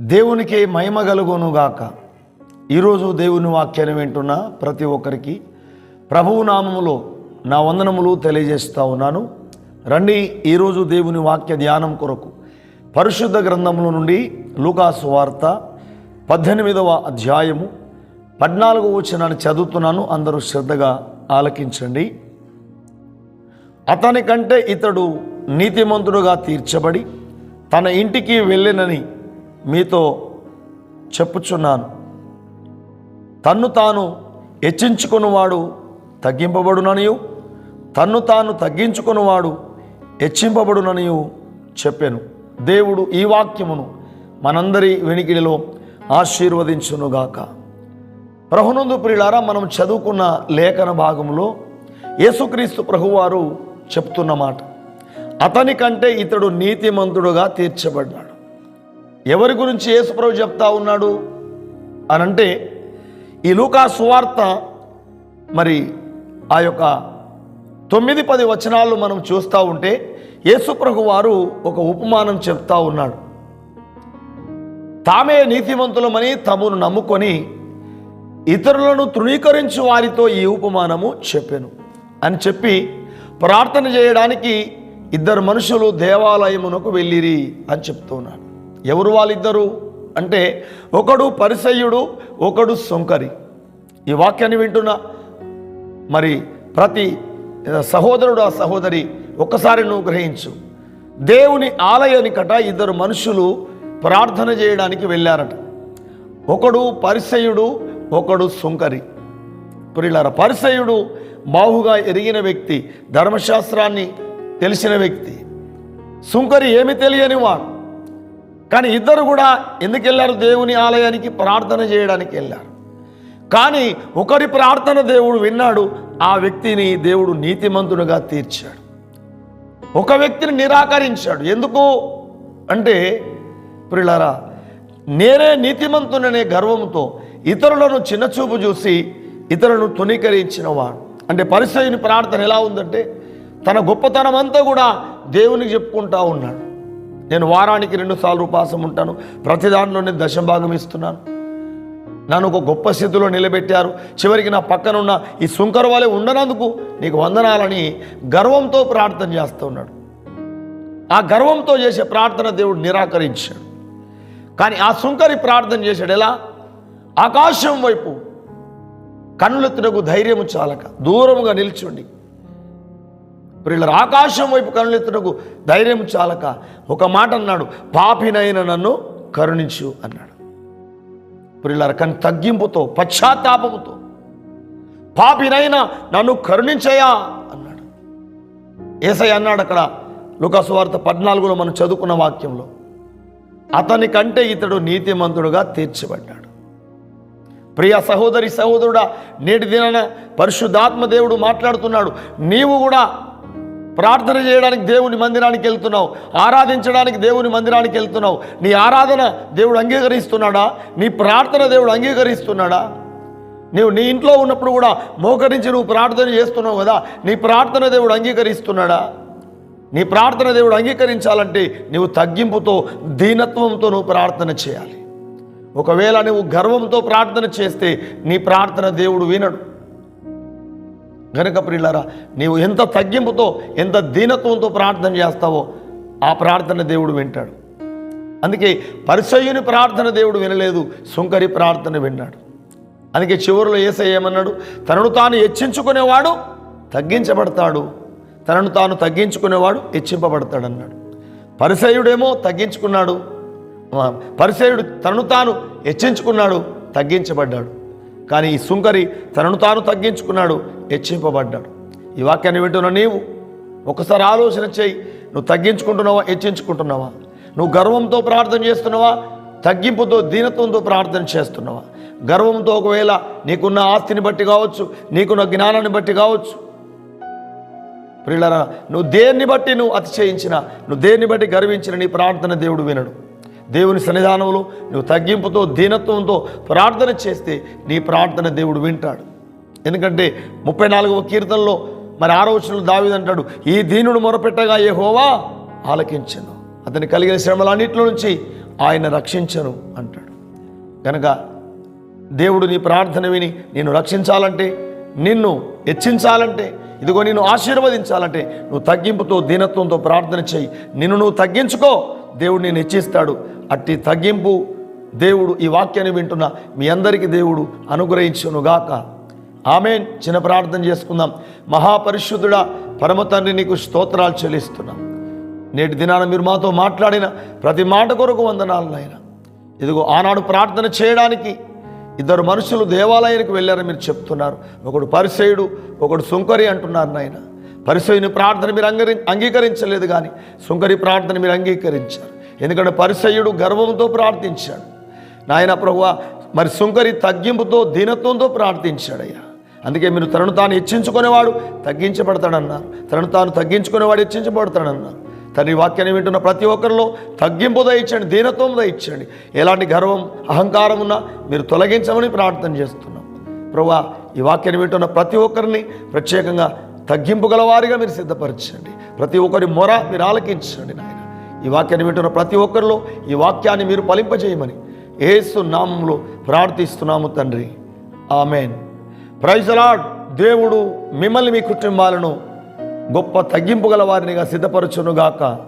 దేవునికి మహిమ కలుగునుగాక ఈరోజు దేవుని వాక్యాన్ని వింటున్న ప్రతి ఒక్కరికి ప్రభువు నామములో నా వందనములు తెలియజేస్తా ఉన్నాను. రండి ఈరోజు దేవుని వాక్య ధ్యానం కొరకు పరిశుద్ధ గ్రంథముల నుండి లూకాసు వార్త పద్దెనిమిదవ అధ్యాయము పద్నాలుగో వచనాన్ని చదువుతున్నాను. అందరూ శ్రద్ధగా ఆలకించండి. అతని కంటే ఇతడు నీతిమంతుడుగా తీర్చబడి తన ఇంటికి వెళ్ళినని మీతో చెప్పుచున్నాను. తన్ను తాను హెచ్చించుకున్నవాడు తగ్గింపబడుననియు తన్ను తాను తగ్గించుకున్నవాడు హెచ్చింపబడుననియు చెప్పాను. దేవుడు ఈ వాక్యమును మనందరి వెనికిడిలో ఆశీర్వదించునుగాక. ప్రభునందు ప్రియులారా మనం చదువుకున్న లేఖన భాగంలో యేసుక్రీస్తు ప్రభువారు చెప్తున్నమాట అతని కంటే ఇతడు నీతిమంతుడుగా తీర్చబడ్డాడు. ఎవరి గురించి యేసుప్రభు చెప్తా ఉన్నాడు అనంటే ఈ లూకా సువార్త మరి ఆ యొక్క తొమ్మిది పది వచనాలు మనం చూస్తూ ఉంటే యేసుప్రభు వారు ఒక ఉపమానం చెప్తా ఉన్నాడు. తామే నీతివంతులమని తమను నమ్ముకొని ఇతరులను తృణీకరించు వారితో ఈ ఉపమానము చెప్పాను అని చెప్పి ప్రార్థన చేయడానికి ఇద్దరు మనుషులు దేవాలయమునకు వెళ్ళిరి అని చెప్తున్నాడు ఎవరు వాళ్ళిద్దరు? అంటే ఒకడు పరిసయ్యుడు ఒకడు సొంకరి. ఈ వాక్యాన్ని వింటున్న. మరి ప్రతి సహోదరుడు ఆ సహోదరి ఒక్కసారి నువ్వు గ్రహించు. దేవుని ఆలయానికట ఇద్దరు మనుషులు ప్రార్థన చేయడానికి వెళ్ళారట. ఒకడు పరిసయుడు ఒకడు సుంకరి. పురిలార పరిసయుడు బాహుగా ఎరిగిన వ్యక్తి ధర్మశాస్త్రాన్ని తెలిసిన వ్యక్తి. సుంకరి ఏమి తెలియని వాడు కానీ ఇద్దరు కూడా ఎందుకు వెళ్ళారు? దేవుని ఆలయానికి ప్రార్థన చేయడానికి వెళ్ళారు. కానీ ఒకరి ప్రార్థన దేవుడు విన్నాడు ఆ వ్యక్తిని దేవుడు నీతిమంతునిగా తీర్చాడు. ఒక వ్యక్తిని నిరాకరించాడు. ఎందుకు? అంటే ప్రిళ్ళారా నేనే నీతిమంతుననే గర్వంతో ఇతరులను చిన్నచూపు చూసి ఇతరులను తునీకరించిన వాడు అంటే పరిస్థితిని ప్రార్థన ఎలా ఉందంటే తన గొప్పతనం అంతా కూడా దేవునికి చెప్పుకుంటా ఉన్నాడు. నేను వారానికి రెండు సార్లు ఉపాసం ఉంటాను. ప్రతి దాంట్లోనే దశభాగం ఇస్తున్నాను. నన్ను ఒక గొప్ప స్థితిలో నిలబెట్టారు. చివరికి నా పక్కన ఉన్న ఈ సుంకర వాళ్ళే ఉండనందుకు నీకు వందనాలని గర్వంతో ప్రార్థన చేస్తూ ఉన్నాడు. ఆ గర్వంతో చేసే ప్రార్థన దేవుడు నిరాకరించాడు. కానీ ఆ సుంకరి ప్రార్థన చేశాడు ఎలా? ఆకాశం వైపు కన్నులెత్తునకు ధైర్యము చాలక. దూరముగా నిల్చుండి. వీళ్ళ ఆకాశం వైపు కనులెత్తుటకు ధైర్యం చాలక ఒక మాట అన్నాడు పాపినైన నన్ను కరుణించు అన్నాడు. ప్రిల్లర కానీ తగ్గింపుతో పశ్చాత్తాపముతో పాపినైనా నన్ను కరుణించయా అన్నాడు. ఏసై అన్నాడు అక్కడ లుకసువార్త పద్నాలుగులో మనం చదువుకున్న వాక్యంలో అతని కంటే ఇతడు నీతిమంతుడుగా తీర్చబడ్డాడు. ప్రియ సహోదరి సహోదరుడా నేటి దినాన పరిశుద్ధాత్మ దేవుడు మాట్లాడుతున్నాడు నీవు కూడా ప్రార్థన చేయడానికి దేవుని మందిరానికి వెళ్తున్నావు. ఆరాధించడానికి దేవుని మందిరానికి వెళ్తున్నావు. నీ ఆరాధన దేవుడు అంగీకరిస్తున్నాడా? నీ ప్రార్థన దేవుడు అంగీకరిస్తున్నాడా? నీవు నీ ఇంట్లో ఉన్నప్పుడు కూడా మోకరించి నువ్వు ప్రార్థన చేస్తున్నావు కదా నీ ప్రార్థన దేవుడు అంగీకరిస్తున్నాడా? నీ ప్రార్థన దేవుడు అంగీకరించాలంటే నువ్వు తగ్గింపుతో దీనత్వంతో నువ్వు ప్రార్థన చేయాలి. ఒకవేళ నువ్వు గర్వంతో ప్రార్థన చేస్తే నీ ప్రార్థన దేవుడు వినడు. గనక ప్రియులారా నీవు ఎంత తగ్గింపుతో ఎంత దీనత్వంతో ప్రార్థన చేస్తావో ఆ ప్రార్థన దేవుడు వింటాడు. అందుకే పరిచయుని ప్రార్థన దేవుడు వినలేదు సుంకరి ప్రార్థన విన్నాడు. అందుకే చివరిలో ఏసై ఏమన్నాడు తనను తాను హెచ్చించుకునేవాడు తగ్గించబడతాడు తనను తాను తగ్గించుకునేవాడు హెచ్చింపబడతాడన్నాడు. పరిసయుడేమో తగ్గించుకున్నాడు పరిసయుడు తనను తాను హెచ్చించుకున్నాడు తగ్గించబడ్డాడు. కానీ ఈ సుంకరి తనను తాను తగ్గించుకున్నాడు హెచ్చింపబడ్డాడు. ఈ వాక్యాన్ని వింటున్న నీవు ఒకసారి ఆలోచన చేయి నువ్వు తగ్గించుకుంటున్నావా హెచ్చించుకుంటున్నావా? నువ్వు గర్వంతో ప్రార్థన చేస్తున్నావా తగ్గింపుతో దీనత్వంతో ప్రార్థన చేస్తున్నావా? గర్వంతో ఒకవేళ నీకున్న ఆస్తిని బట్టి కావచ్చు నీకున్న జ్ఞానాన్ని బట్టి కావచ్చు. ప్రియులరా నువ్వు దేన్ని బట్టి నువ్వు అతిశయించిన నువ్వు దేన్ని బట్టి గర్వించిన నీ ప్రార్థన దేవుడు వినడు. దేవుని సన్నిధానంలో నువ్వు తగ్గింపుతో దీనత్వంతో ప్రార్థన చేస్తే నీ ప్రార్థన దేవుడు వింటాడు. ఎందుకంటే ముప్పై నాలుగవ కీర్తనలో మరి ఆరోచనలు దావిదంటాడు ఈ దీనుడు మొరపెట్టగా ఏ హోవా ఆలకించను. అతని కలిగిన శ్రమలన్నింటిలో నుంచి ఆయన రక్షించను అంటాడు. కనుక దేవుడు నీ ప్రార్థన విని నేను రక్షించాలంటే నిన్ను హెచ్చించాలంటే ఇదిగో నిన్ను ఆశీర్వదించాలంటే నువ్వు తగ్గింపుతో దీనత్వంతో ప్రార్థన చేయి. నిన్ను నువ్వు తగ్గించుకో దేవుడు నేను హెచ్చిస్తాడు అట్టి తగ్గింపు దేవుడు ఈ వాక్యాన్ని వింటున్న మీ అందరికీ దేవుడు అనుగ్రహించునుగాక. ఆమె చిన్న ప్రార్థన చేసుకుందాం. మహాపరిశుద్ధుడా పరమ తండ్రి నీకు స్తోత్రాలు చెల్లిస్తున్నాం. నేటి దినాన మీరు మాతో మాట్లాడిన ప్రతి మాట కొరకు వందనాలు నాయన. ఇదిగో ఆనాడు ప్రార్థన చేయడానికి ఇద్దరు మనుషులు దేవాలయానికి వెళ్ళారని మీరు చెప్తున్నారు. ఒకడు పరిసేయుడు ఒకడు సుంకరి అంటున్నారు నాయన. పరిసయుని ప్రార్థన మీరు అంగరి అంగీకరించలేదు కానీ సుంకరి ప్రార్థన మీరు అంగీకరించారు. ఎందుకంటే పరిసయుడు గర్వంతో ప్రార్థించాడు. నాయన ప్రభువ మరి సుంకరి తగ్గింపుతో దీనత్వంతో ప్రార్థించాడయ్యా. అందుకే మీరు తనను తాను హెచ్చించుకునేవాడు తగ్గించబడతాడన్నారు. తనను తాను తగ్గించుకునేవాడు హెచ్చించబడతాడన్నారు. తండ్రి వాక్యాన్ని వింటున్న ప్రతి ఒక్కరిలో తగ్గింపు దయచండి దీనత్వం దయచండి ఎలాంటి గర్వం అహంకారం ఉన్నా మీరు తొలగించమని ప్రార్థన చేస్తున్నాం. ప్రభా ఈ వాక్యాన్ని వింటున్న ప్రతి ఒక్కరిని ప్రత్యేకంగా తగ్గింపు గలవారిగా మీరు సిద్ధపరచండి. ప్రతి ఒక్కరి మొర మీరు ఆలకించండి నాయన. ఈ వాక్యాన్ని వింటున్న ప్రతి ఒక్కరిలో ఈ వాక్యాన్ని మీరు ఫలింపజేయమని ఏసు నామంలో ప్రార్థిస్తున్నాము తండ్రి. ఆమెన్. ప్రైజలాడ్ దేవుడు మిమ్మల్ని మీ కుటుంబాలను గొప్ప తగ్గింపు గల వారినిగా సిద్ధపరచునుగాక.